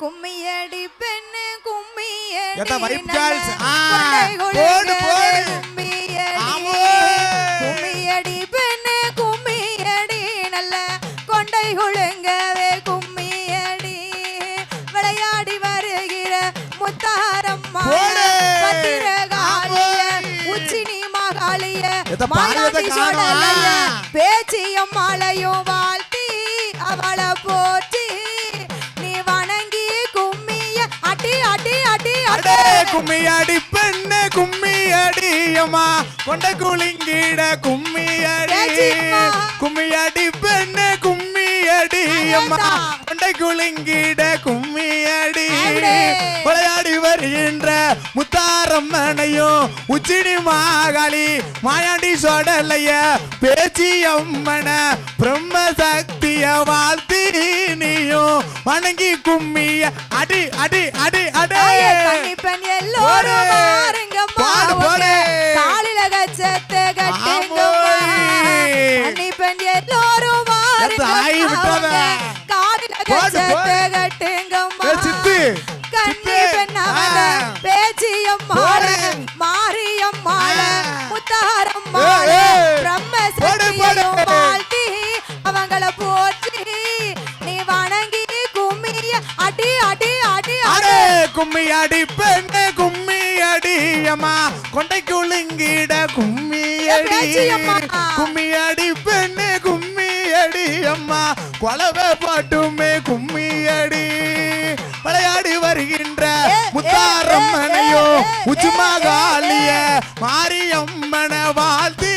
கும்மியடி பெண்ணு கும்மியடி போடு, போடு. கும்மியடி. பெண்ணு கும்மியடி நல்ல கொண்டை கொழுங்கவே கும்மியடி விளையாடி வருகிற முத்தாரம்மா. பத்திரகாளிய. உச்சினி மகாளிய. பேச்சியும் மலையும் வாழ்த்தி அவளை போற்றி கும்மி அடி பெண்ணு கும்மி அடி அம்மா கொண்ட குளிங்கிட கும்மி அடி. கும்மி அடி பெண்ணு கும்மி அடி அம்மா அழகா. கொண்ட குளிங்கிட கும்மி வருகின்ற முத்தாரம்மனையும் உச்சினி மாகாளி மாயாண்டி சொடலைய பேச்சி அம்மன பிரம்ம சக்திய வாழ்த்தி நீயும் வணங்கி கும்மிய. அடி அடி அடி அடே. கன்னிப்பெண் எல்லோரும் பாடு, போடு. காலில கச்சத்தை. கன்னிப்பெண் எல்லோரும் காலில கச்சத்தை ஏ, சித்து, மாரியம்மாள ஆ. முத்தாரம்மாள. பிரம்ம போடு. வாழ்த்தி அவங்கள போற்றி நீ வணங்கி கும்மிய அடி அடி அடி அடே கும்மி அடி பெண்ணு கும்மி அடி அம்மா கொண்டை குலுங்கிட கும்மி அடி. கும்மி அடி பெண்ணு கும்மி அடி அம்மா கொலவை பாட்டுமே கும்மி அடி விளையாடி வருகின்ற முத்தாரம்மனையோ உச்சுமாகாளிய மாரியம்மன வாழ்த்தி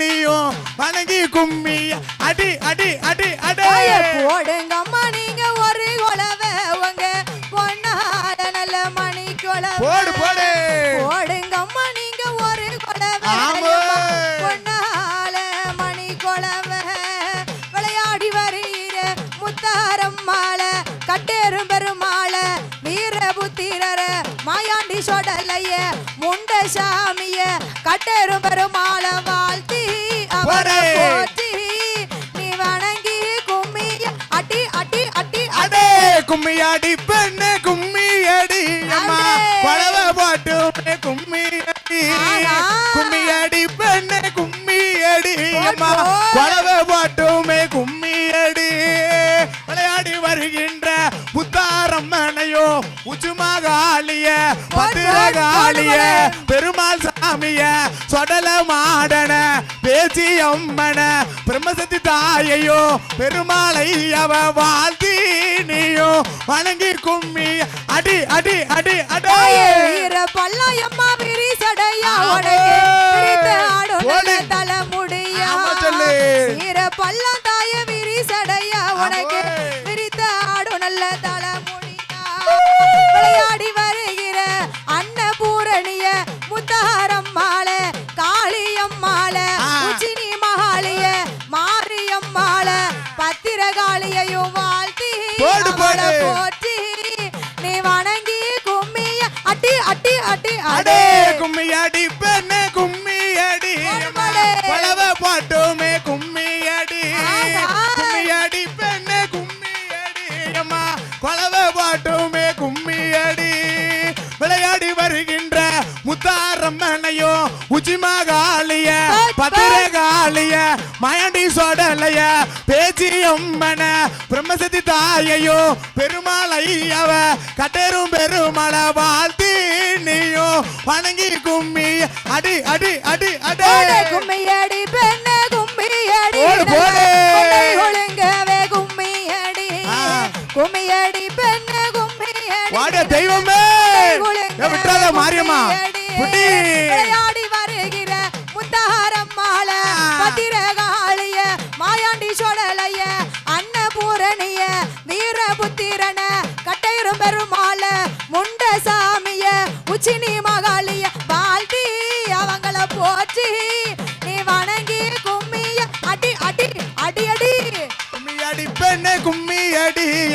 நீயும் வணங்கி கும்மி அடி அடி அடி அடே. போடுங்கம்மா நீங்க ஒரு குலவை உங்க பொண்ணால நல்ல மணி குலவை போடு. போடு போடுங்கம்மா நீங்க ஒரு குலவை. பொண்ணால மணி குலவை விளையாடி வருகிற முத்தாரம்மாள மாயாண்டி சொடலைய முண்ட சாமிய கட்டேரும் பெருமாள வாழ்த்தி அவரை. போற்றி நீ வணங்கி கும்மிய அடி அடி அடி அடே கும்மி அடி பெண்ணு கும்மி அடி அம்மா அடே. கொலவை பாட்டுமே கும்மி அடி ஆஹா. கும்மி அடி பெண்ணு கும்மி அடி அம்மா. கொலவை பாட்டுமே கும்மி அடி விளையாடி வருகின்ற புத்தாரம்மனையோ உச்சுமாகாளிய பத்திரகாளிய பெருமாள் சாமிய சொடல மாடன பேச்சி அம்மன பிரம்மசக்தி தாயையோ பெருமாளை அவ வாழ்த்தி நீயோ வணங்கி கும்மி அடி அடி அடி தாயே அடே வீர பல்லாயம்மா விரி சடையா ஆமா. உனக்கு தலைமுடியா. ஆமா சொல்லு. வீர பல்லா தாய விரி சடையா உனக்கு போடு, அவளை போடு. போற்றி நீ வணங்கி கும்மிய அடி அடி அடி அடே கும்மி அடி பெண்ணு கும்மி அடி போடு, போடு. பலவ பாட்டுமே கும்மி அடி ஆஹா. கும்மி அடி பெண்ணு கும்மி அடி அம்மா கொலவ பாட்டுமே கும்மி அடி விளையாடி வருகின்ற முத்தாரம்மனையோ உச்சிமாகாளிய பத்திரகாளிய மயண்டி சொடலைய பேச்சி அம்மன பிரம்மசக்தி தாயையோ பெருமாளை அவ கட்டரும் பெருமள வாழ்த்தி நீயோ வணங்கி கும்மி அடி அடி அடி அடே. போடு கும்மியடி பெண்ணே போடு. கொண்டை ஒழுங்கவே கும்மியடி ஆ. கும்மியடி பெண்ணே கும்மியடி வாட தெய்வமே. விட்டுறாத மாரியம்மா. புட்டி பத்திரகாளிய மாயாண்டி சொடலைய அன்னபூரணிய வீரபுத்திரன கட்டையரும் பெருமாள முண்ட சாமிய உச்சினி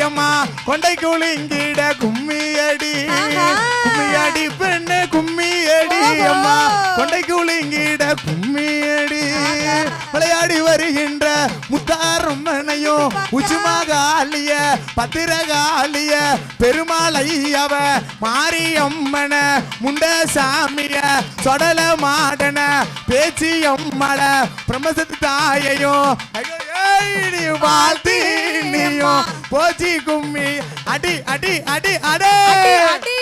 அம்மா கொண்டை குலுங்கிட கும்மி அடி ஆஹா. கும்மி அடி பெண்ணு கும்மி அடி ஓஹோ. அம்மா கொண்டை குலுங்கிட கும்மி அடி விளையாடி வருகின்ற முத்தாரம்மனையும் உச்சுமகாலிய பத்திரகாலிய பெருமாளையவ மாரியம்மன முண்டசாமிய சொடல மாடன பேச்சி அம்மள பிரம்மசத்து தாயையும் ஐயோ, வாழ்த்தி நீயும் போச்சி கும்மி. அடி அடி அடி. அடே அடி.